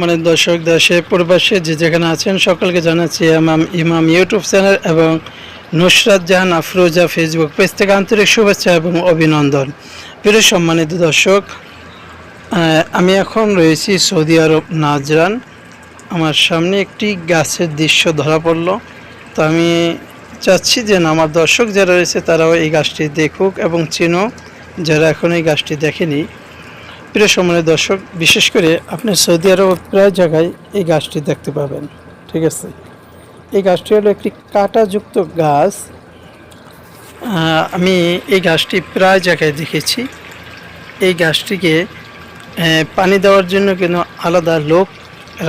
মানে দর্শক, দেশে, প্রবাসে যে যেখানে আছেন, সকলকে জানাচ্ছি ইমাম ইমাম ইউটিউব চ্যানেল এবং নুসরাত জাহান আফরোজা ফেসবুক পেজ থেকে আন্তরিক শুভেচ্ছা এবং অভিনন্দন। প্রিয় সম্মানিত দর্শক আমি এখন রয়েছি সৌদি আরব নাজরান। আমার সামনে একটি গাছের দৃশ্য ধরা পড়ল। তো আমি চাচ্ছি যে আমার দর্শক যারা রয়েছে, তারাও এই গাছটি দেখুক এবং চিনুক। যারা এখন এই গাছটি দেখেনি প্রিয় সম্মানের দর্শক, বিশেষ করে আপনি সৌদি আরব প্রায় জায়গায় এই গাছটি দেখতে পাবেন। ঠিক আছে? এই গাছটি হলো একটি কাঁটাযুক্ত গাছ। আমি এই গাছটি প্রায় জায়গায় দেখেছি। এই গাছটিকে পানি দেওয়ার জন্য কিন্তু আলাদা লোক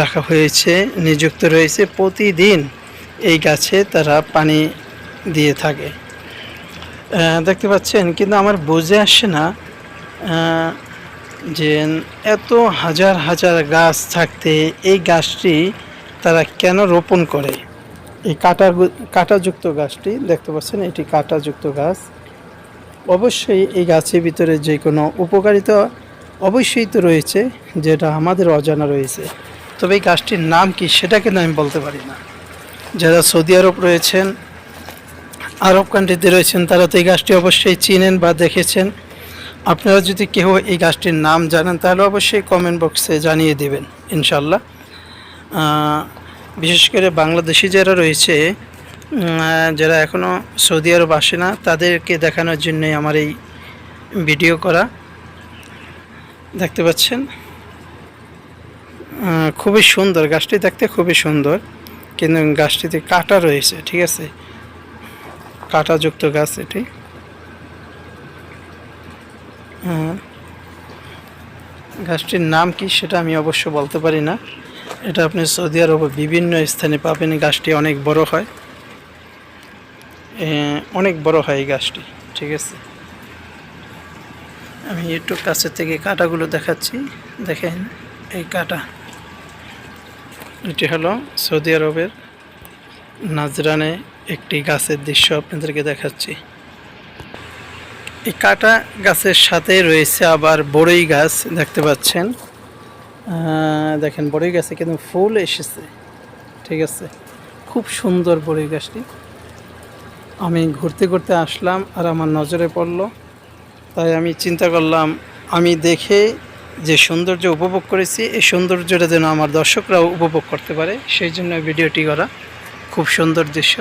রাখা হয়েছে, নিযুক্ত রয়েছে। প্রতিদিন এই গাছে তারা পানি দিয়ে থাকে। দেখতে পাচ্ছেন, কিন্তু আমার বুঝে আসছে না। যে এত হাজার হাজার গাছ থাকতে এই গাছটি তারা কেন রোপণ করে? এই কাটা কাঁটাযুক্ত গাছটি, দেখতে পাচ্ছেন, এটি কাঁটাযুক্ত গাছ। অবশ্যই এই গাছের ভিতরে যে কোনো উপকারিতা অবশ্যই তো রয়েছে, যেটা আমাদের অজানা রয়েছে। তবে এই গাছটির নাম কি সেটা কিন্তু আমি বলতে পারি না। যারা সৌদি আরব রয়েছেন, আরব কান্ট্রিতে রয়েছেন, তারা তো এই গাছটি অবশ্যই চিনেন বা দেখেছেন। আপনারা যদি কেউ এই গাছটির নাম জানেন, তাহলে অবশ্যই কমেন্ট বক্সে জানিয়ে দেবেন ইনশাল্লাহ বিশেষ করে বাংলাদেশি যারা রয়েছে যারা এখনও সৌদি আরব আসে না, তাদেরকে দেখানোর জন্যই আমার এই ভিডিও করা। দেখতে পাচ্ছেন? খুবই সুন্দর, গাছটি দেখতে খুবই সুন্দর, কিন্তু গাছটিতে কাটা রয়েছে, ঠিক আছে? কাঁটাযুক্ত গাছ এটি। গাছটির নাম কি সেটা আমি অবশ্য বলতে পারি না। এটা আপনি সৌদি আরবে বিভিন্ন স্থানে পাবেন, গাছটি অনেক বড় হয়। অনেক বড় হয় এই গাছটি, ঠিক আছে। আমি একটু কাছের থেকে কাঁটাগুলো দেখাচ্ছি, দেখেন এই কাঁটা। এটি হলো সৌদি আরবের নাজরানে একটি গাছের দৃশ্য আপনাদেরকে দেখাচ্ছি। এই কাটা গাছের সাথে রয়েছে আবার বড়ই গাছ, দেখতে পাচ্ছেন। দেখেন, বড়ই গাছে কিন্তু ফুল এসেছে। ঠিক আছে? খুব সুন্দর বড়ই গাছটি। আমি ঘুরতে ঘুরতে আসলাম আর আমার নজরে পড়ল। তাই আমি চিন্তা করলাম, আমি দেখে যে সৌন্দর্য উপভোগ করেছি, এই সৌন্দর্যটা যেন আমার দর্শকরাও উপভোগ করতে পারে। সেই জন্য ভিডিওটি করা খুব সুন্দর দৃশ্য।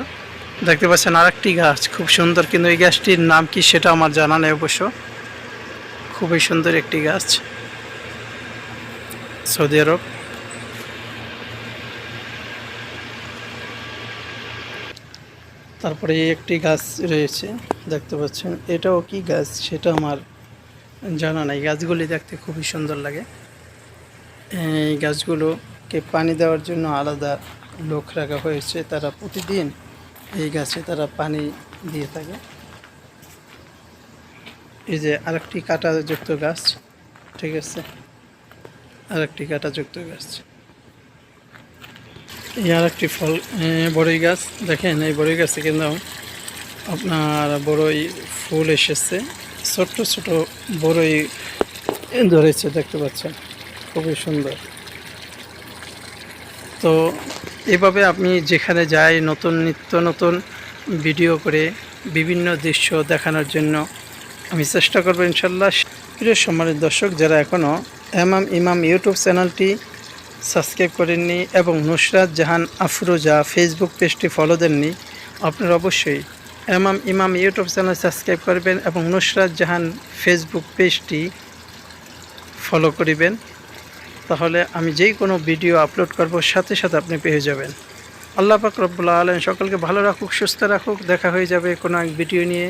দেখতে পাচ্ছেন আরেকটি গাছ, খুব সুন্দর। কিন্তু এই গাছটির নাম কি সেটা আমার জানা নেই অবশ্য। খুবই সুন্দর একটি গাছ। সৌদি আরব। তারপরে একটি গাছ রয়েছে, দেখতে পাচ্ছেন। এটাও কি গাছ সেটা আমার জানা নাই। গাছগুলি দেখতে খুবই সুন্দর লাগে। এই গাছগুলোকে পানি দেওয়ার জন্য আলাদা লোক রাখা হয়েছে। তারা প্রতিদিন এই গাছে তারা পানি দিয়ে থাকে। এই যে আরেকটি কাঁটাযুক্ত গাছ, ঠিক আছে? আরেকটি কাঁটাযুক্ত গাছ। এই আরেকটি ফল বড়ই গাছ। দেখেন, এই বড়ই গাছে কিন্তু আপনার বড়ই ফুল এসেছে। ছোট্ট, ছোট বড়ই ধরেছে, দেখতে পাচ্ছেন? খুবই সুন্দর। তো এভাবে আপনি যেখানে যাই নতুন নিত্য নতুন ভিডিও করে বিভিন্ন দৃশ্য দেখানোর জন্য আমি চেষ্টা করব ইনশাল্লাহ। প্রিয় সম্মানিত দর্শক, যারা এখনও এমাম ইমাম ইউটিউব চ্যানেলটি সাবস্ক্রাইব করেননি এবং নুসরাত জাহান আফরোজা ফেসবুক পেজটি ফলো দেননি, আপনারা অবশ্যই এমাম ইমাম ইউটিউব চ্যানেল সাবস্ক্রাইব করবেন এবং নুসরাত জাহান ফেসবুক পেজটি ফলো করিবেন। তাহলে আমি যেই কোনো ভিডিও আপলোড করব, সাথে সাথে আপনি পেয়ে যাবেন। আল্লাহ পাক রব্বুল্লা আলম সকলকে ভালো রাখুক, সুস্থ রাখুক। দেখা হয়ে যাবে কোনো এক ভিডিও নিয়ে।